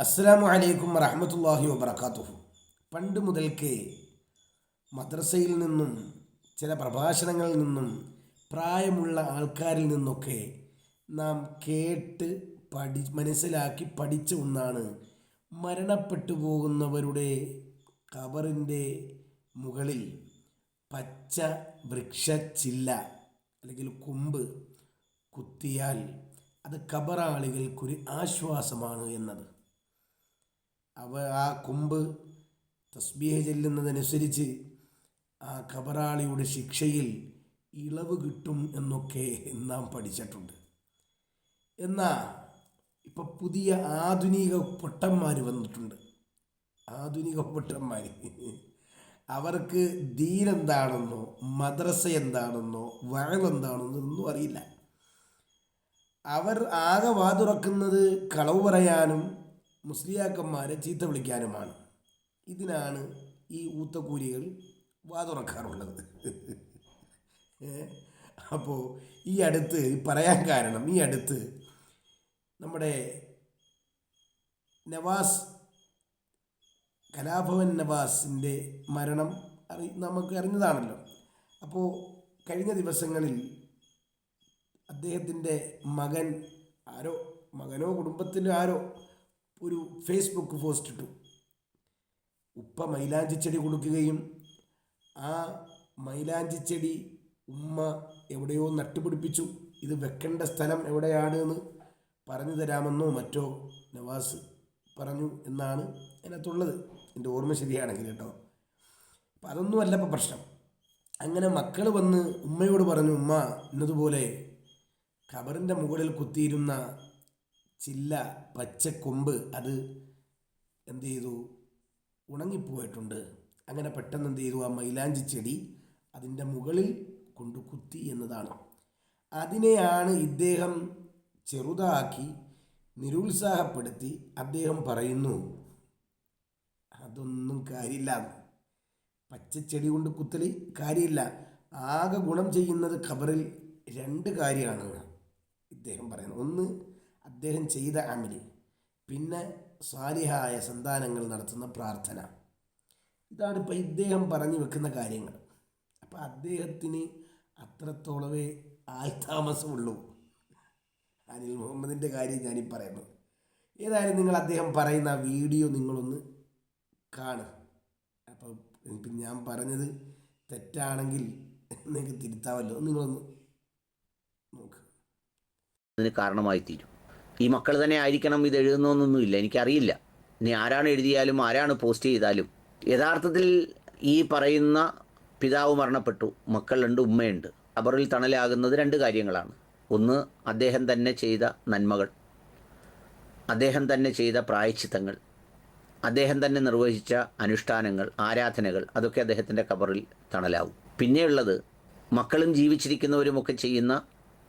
അസ്സാം വലൈക്കും വറഹമത്തല്ലാഹി വബർക്കാത്തുഹു പണ്ട് മുതൽക്കേ മദ്രസയിൽ നിന്നും ചില പ്രഭാഷണങ്ങളിൽ നിന്നും പ്രായമുള്ള ആൾക്കാരിൽ നിന്നൊക്കെ നാം കേട്ട് പഠി മനസ്സിലാക്കി പഠിച്ച ഒന്നാണ് മരണപ്പെട്ടു പോകുന്നവരുടെ കബറിന്റെ മുകളിൽ പച്ച വൃക്ഷച്ചില്ല അല്ലെങ്കിൽ കൊമ്പ് കുത്തിയാൽ അത് കബറാളികൾക്കൊരു ആശ്വാസമാണ് എന്നത്. അവ ആ കൊമ്പ് തസ്ബീഹ ചെല്ലുന്നതനുസരിച്ച് ആ കബറാളിയുടെ ശിക്ഷയിൽ ഇളവ് കിട്ടും എന്നൊക്കെ നാം പഠിച്ചിട്ടുണ്ട്. എന്നാൽ ഇപ്പം പുതിയ ആധുനിക പൊട്ടന്മാർ വന്നിട്ടുണ്ട്. ആധുനിക പൊട്ടന്മാർ അവർക്ക് ദീൻ എന്താണെന്നോ മദ്രസ എന്താണെന്നോ വഴവെന്താണെന്നോ ഒന്നും അറിയില്ല. അവർ ആകെ വാതുറക്കുന്നത് കളവ് പറയാനും മുസ്ലിയാക്കന്മാരെ ചീത്ത വിളിക്കാനുമാണ്. ഇതിനാണ് ഈ ഊത്തക്കൂലികൾ വാതുറക്കാറുള്ളത്. അപ്പോൾ ഈ അടുത്ത് പറയാൻ കാരണം ഈ അടുത്ത് നമ്മുടെ നവാസ് കലാഭവൻ നവാസിന്റെ മരണം അറി നമുക്ക് അറിഞ്ഞതാണല്ലോ. അപ്പോൾ കഴിഞ്ഞ ദിവസങ്ങളിൽ അദ്ദേഹത്തിന്റെ മകൻ ആരോ മകനോ കുടുംബത്തിന്റെ ആരോ ഒരു ഫേസ്ബുക്ക് പോസ്റ്റ് ഇട്ടു. ഉപ്പ മൈലാഞ്ചി ചെടി കൊടുക്കുകയും ആ മൈലാഞ്ചി ചെടി ഉമ്മ എവിടെയോ നട്ടുപിടിപ്പിച്ചു. ഇത് വെക്കേണ്ട സ്ഥലം എവിടെയാണ് എന്ന് പറഞ്ഞു തരാമെന്നോ മറ്റോ നവാസ് പറഞ്ഞു എന്നാണ് അതിനകത്തുള്ളത്. എന്റെ ഓർമ്മ ശരിയാണെങ്കിൽ കേട്ടോ. അപ്പം അതൊന്നുമല്ല ഇപ്പം പ്രശ്നം. അങ്ങനെ മക്കൾ വന്ന് ഉമ്മയോട് പറഞ്ഞു ഉമ്മ ഇന്നതുപോലെ ഖബറിന്റെ മുകളിൽ കുത്തിയിരുന്ന ചില്ല പച്ചക്കൊമ്പ് അത് എന്ത് ചെയ്തു ഉണങ്ങിപ്പോയിട്ടുണ്ട്. അങ്ങനെ പെട്ടെന്ന് എന്ത് ചെയ്തു ആ മൈലാഞ്ചി ചെടി അതിന്റെ മുകളിൽ കൊണ്ട് കുത്തി എന്നതാണ്. അതിനെയാണ് ഇദ്ദേഹം ചെറുതാക്കി നിരുത്സാഹപ്പെടുത്തി അദ്ദേഹം പറയുന്നു അതൊന്നും കാര്യമില്ല. പച്ചച്ചെടി കൊണ്ട് കുത്തൽ കാര്യമില്ല. ആകെ ഗുണം ചെയ്യുന്നത് ഖബറിൽ രണ്ട് കാര്യമാണ് ഇദ്ദേഹം പറയുന്നത് ഒന്ന് അദ്ദേഹം ചെയ്ത അമൽ പിന്നെ സാലിഹായ സന്താനങ്ങൾ നടത്തുന്ന പ്രാർത്ഥന. ഇതാണ് ഇപ്പോൾ ഇദ്ദേഹം പറഞ്ഞു വെക്കുന്ന കാര്യങ്ങൾ. അപ്പോൾ അദ്ദേഹത്തിന് അത്രത്തോളമേ ആൾതാമസമുള്ളൂ. അനിൽ മുഹമ്മദിന്റെ കാര്യം ഞാനീ പറയുന്നത് ഏതായാലും നിങ്ങൾ അദ്ദേഹം പറയുന്ന ആ വീഡിയോ നിങ്ങളൊന്ന് കാണുക. അപ്പോൾ ഇപ്പം ഞാൻ പറഞ്ഞത് തെറ്റാണെങ്കിൽ നിങ്ങൾക്ക് തിരുത്താമല്ലോ. നിങ്ങളൊന്ന് നോക്ക്. അതിന് കാരണമായി തീരും. ഈ മക്കൾ തന്നെ ആയിരിക്കണം ഇത് എഴുതുന്നൊന്നൊന്നുമില്ല എനിക്കറിയില്ല. ഇനി ആരാണ് എഴുതിയാലും ആരാണ് പോസ്റ്റ് ചെയ്താലും. യഥാർത്ഥത്തിൽ ഈ പറയുന്ന പിതാവ് മരണപ്പെട്ടു മക്കളുണ്ട് ഉമ്മയുണ്ട്. അബറിൽ തണലാകുന്നത് രണ്ട് കാര്യങ്ങളാണ്. ഒന്ന് അദ്ദേഹം തന്നെ ചെയ്ത നന്മകൾ. അദ്ദേഹം തന്നെ ചെയ്ത പ്രായച്ചിത്തങ്ങൾ. അദ്ദേഹം തന്നെ നിർവഹിച്ച അനുഷ്ഠാനങ്ങൾ ആരാധനകൾ അതൊക്കെ അദ്ദേഹത്തിന്റെ കബറിൽ തണലാവും. പിന്നെയുള്ളത് മക്കളും ജീവിച്ചിരിക്കുന്നവരുമൊക്കെ ചെയ്യുന്ന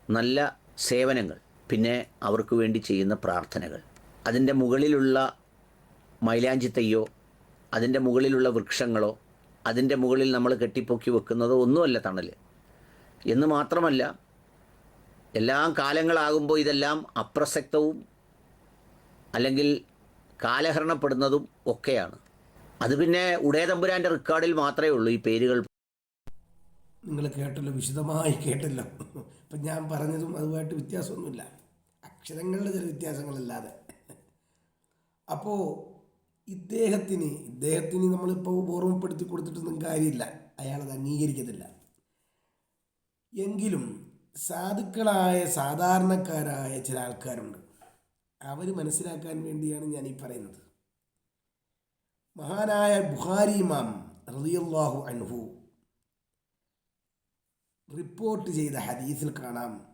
നല്ല സേവനങ്ങൾ. പിന്നെ അവർക്ക് വേണ്ടി ചെയ്യുന്ന പ്രാർത്ഥനകൾ. അതിന്റെ മുകളിലുള്ള മൈലാഞ്ചി തയ്യോ അതിന്റെ മുകളിലുള്ള വൃക്ഷങ്ങളോ അതിന്റെ മുകളിൽ നമ്മൾ കെട്ടിപ്പൊക്കി വെക്കുന്നതോ ഒന്നുമല്ല തണൽ എന്ന് മാത്രമല്ല എല്ലാം കാലങ്ങളാകുമ്പോൾ ഇതെല്ലാം അപ്രസക്തവും അല്ലെങ്കിൽ കാലഹരണപ്പെടുന്നതും ഒക്കെയാണ്. അത് പിന്നെ ഉടയതമ്പുരാന്റെ റെക്കോർഡിൽ മാത്രമേ ഉള്ളൂ ഈ പേരുകൾ. നിങ്ങൾ കേട്ടല്ലോ വിശദമായി കേട്ടല്ലോ. അപ്പം ഞാൻ പറഞ്ഞതും അതുമായിട്ട് വ്യത്യാസമൊന്നുമില്ല. അക്ഷരങ്ങളുടെ ചില വ്യത്യാസങ്ങളല്ലാതെ. അപ്പോൾ ഇദ്ദേഹത്തിന് ഇദ്ദേഹത്തിന് നമ്മളിപ്പോൾ ഓർമ്മപ്പെടുത്തി കൊടുത്തിട്ടൊന്നും കാര്യമില്ല. അയാളത് അംഗീകരിക്കത്തില്ല. എങ്കിലും സാധുക്കളായ സാധാരണക്കാരായ ചില ആൾക്കാരുണ്ട്. അവർ മനസ്സിലാക്കാൻ വേണ്ടിയാണ് ഞാൻ ഈ പറയുന്നത്. മഹാനായ ബുഹാരി ഇമാം റളിയല്ലാഹു അൻഹു റിപ്പോർട്ട് ചെയ്ത ഹദീസിൽ കാണാം.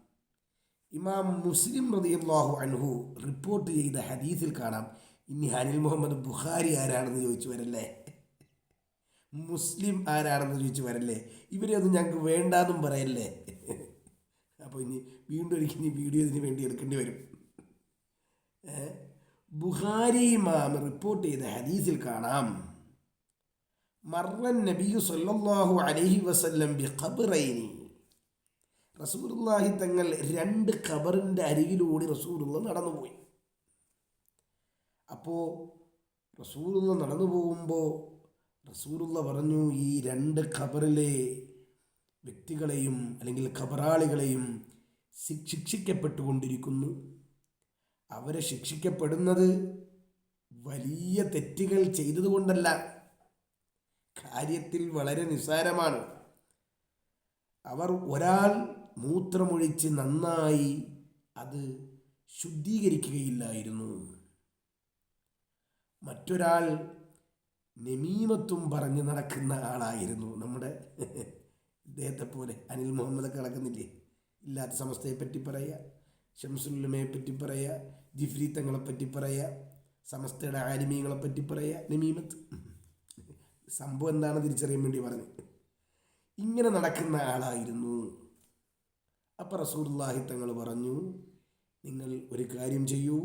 ഇമാം മുസ്ലിം റളിയല്ലാഹു അൻഹു റിപ്പോർട്ട് ചെയ്ത ഹദീസിൽ കാണാം ഇനി അനിൽ മുഹമ്മദ് ബുഖാരി ആരാണെന്ന് ചോദിച്ചു വരല്ലേ? മുസ്ലിം ആരാണെന്ന് ചോദിച്ചു വരല്ലേ? ഇവരെയൊന്നും ഞങ്ങൾക്ക് വേണ്ടാന്നും പറയല്ലേ? അപ്പോൾ ഇനി വീണ്ടും ഒരിക്കൽ ഇനി വീഡിയോ ഇതിന് വേണ്ടി എടുക്കേണ്ടി വരും? ബുഖാരി ഇമാം റിപ്പോർട്ട് ചെയ്ത ഹദീസിൽ കാണാം മറൻ നബിയു സല്ലാഹു അലഹി വസല്ലം ബി ഖബറൈനി റസൂലുള്ളാഹി തങ്ങൾ രണ്ട് ഖബറിന്റെ അരികിലൂടെ റസൂലുള്ള നടന്നുപോയി. അപ്പോൾ റസൂലുള്ള നടന്നു പോകുമ്പോൾ റസൂലുള്ള പറഞ്ഞു ഈ രണ്ട് ഖബറിലെ വ്യക്തികളെയും അല്ലെങ്കിൽ ഖബറാളികളെയും ശിക്ഷിക്കപ്പെട്ടുകൊണ്ടിരിക്കുന്നു. അവരെ ശിക്ഷിക്കപ്പെടുന്നത് വലിയ തെറ്റുകൾ ചെയ്തതുകൊണ്ടല്ല. കാര്യത്തിൽ വളരെ നിസ്സാരമാണ്. അവർ ഒരാൾ മൂത്രമൊഴിച്ച് നന്നായി അത് ശുദ്ധീകരിക്കുകയില്ലായിരുന്നു. മറ്റൊരാൾ നെമീമത്തും പറഞ്ഞ് നടക്കുന്ന ആളായിരുന്നു നമ്മുടെ ഇദ്ദേഹത്തെ പോലെ അനിൽ മുഹമ്മദൊക്കെ നടക്കുന്നില്ലേ? ഇല്ലാത്ത സമസ്തയെ പറ്റി പറയുക ഷംസുല്ലമയെ പറ്റി പറയുക ജിഫ്രി തങ്ങളെ പറ്റി പറയുക സമസ്തയുടെ ആലിമീങ്ങളെ പറ്റി പറയുക നമീമത്ത്. സംഭവം എന്താണ് തിരിച്ചറിയാൻ വേണ്ടി പറഞ്ഞു. ഇങ്ങനെ നടക്കുന്ന ആളായിരുന്നു. അപ്പം റസൂർല്ലാഹി തങ്ങൾ പറഞ്ഞു നിങ്ങൾ ഒരു കാര്യം ചെയ്യൂ.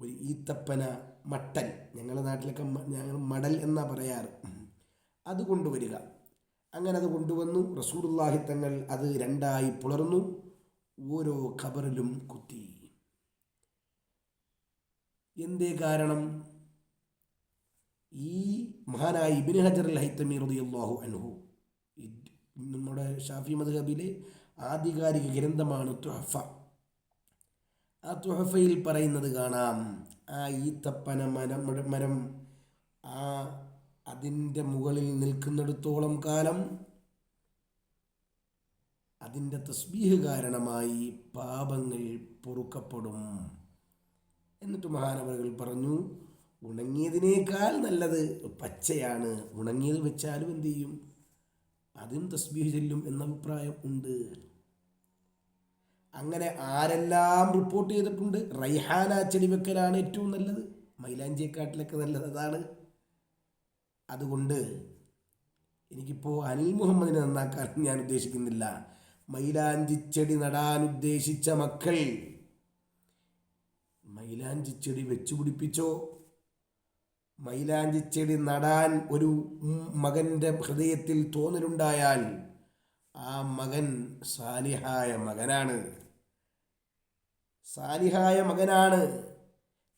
ഒരു ഈത്തപ്പന മട്ടൽ ഞങ്ങളുടെ നാട്ടിലൊക്കെ ഞങ്ങൾ മടൽ എന്നാ പറയാറ്. അത് കൊണ്ടുവരിക. അങ്ങനെ അത് കൊണ്ടുവന്നു. റസൂർല്ലാഹി തങ്ങൾ അത് രണ്ടായി പുലർന്നു ഓരോ ഖബറിലും കുത്തി. എന്തേ കാരണം? ഈ മഹാനായ ഇബിൻ ഹജർ അൽ ഹൈത്തമീർ റളിയല്ലാഹു അൻഹു നമ്മുടെ ഷാഫി മദ്ഹബിലെ ആധികാരിക ഗ്രന്ഥമാണ് തുഹഫ. ആ തുഹഫയിൽ പറയുന്നത് കാണാം. ആ ഈത്തപ്പന മരം മരം ആ അതിന്റെ മുകളിൽ നിൽക്കുന്നിടത്തോളം കാലം അതിന്റെ തസ്ബീഹ് കാരണമായി പാപങ്ങൾ പൊറുക്കപ്പെടും. എന്നിട്ട് മഹാനവറുകൾ പറഞ്ഞു ഉണങ്ങിയതിനേക്കാൾ നല്ലത് പച്ചയാണ്. ഉണങ്ങിയത് വെച്ചാലും എന്ത് ചെയ്യും? അതും തസ്ബീഹ് ചെല്ലും എന്ന അഭിപ്രായം ഉണ്ട്. അങ്ങനെ ആരെല്ലാം റിപ്പോർട്ട് ചെയ്തിട്ടുണ്ട്? റൈഹാന ചെടി വെക്കലാണ് ഏറ്റവും നല്ലത്. മൈലാഞ്ചിയെക്കാട്ടിലൊക്കെ നല്ലത് അതാണ്. അതുകൊണ്ട് എനിക്കിപ്പോൾ അനിൽ മുഹമ്മദിനെ നന്നാക്കാൻ ഞാൻ ഉദ്ദേശിക്കുന്നില്ല. മൈലാഞ്ചി ചെടി നടാൻ ഉദ്ദേശിച്ച മക്കൾ മൈലാഞ്ചി ചെടി വെച്ചു പിടിപ്പിച്ചോ? മൈലാഞ്ചി ചെടി നടാൻ ഒരു മകന്റെ ഹൃദയത്തിൽ തോന്നലുണ്ടായാൽ ആ മകൻ സാലിഹായ മകനാണ്. സാലിഹായ മകനാണ്.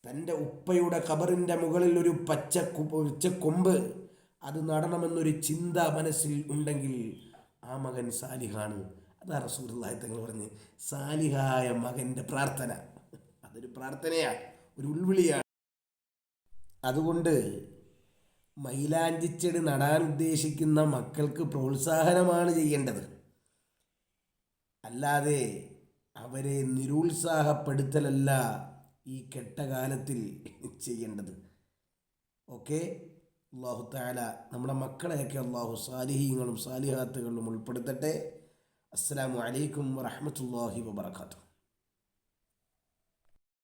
തന്റെ ഉപ്പയുടെ ഖബറിന്റെ മുകളിൽ ഒരു പച്ച പച്ച കൊമ്പ്. അത് നടണമെന്നൊരു ചിന്ത മനസ്സിൽ ഉണ്ടെങ്കിൽ ആ മകൻ സാലിഹാണ്. അതാ റസൂലുള്ളാഹി തങ്ങൾ പറഞ്ഞ് സാലിഹായ മകന്റെ പ്രാർത്ഥന. അതൊരു പ്രാർത്ഥനയാണ് ഒരു ഉൾവിളിയാണ്. അതുകൊണ്ട് മൈലാഞ്ചിച്ചെടി നടാൻ ഉദ്ദേശിക്കുന്ന മക്കൾക്ക് പ്രോത്സാഹനമാണ് ചെയ്യേണ്ടത്. അല്ലാതെ അവരെ നിരുത്സാഹപ്പെടുത്തലല്ല ഈ കെട്ടകാലത്തിൽ ചെയ്യേണ്ടത്. ഓക്കെ? അള്ളാഹു താല നമ്മുടെ മക്കളെയൊക്കെ അള്ളാഹു സാലിഹീങ്ങളും സാലിഹാത്തുകളും ഉൾപ്പെടുത്തട്ടെ. അസ്സാം വലൈക്കും വറഹമത്തല്ലാഹി വബർക്കാത്തു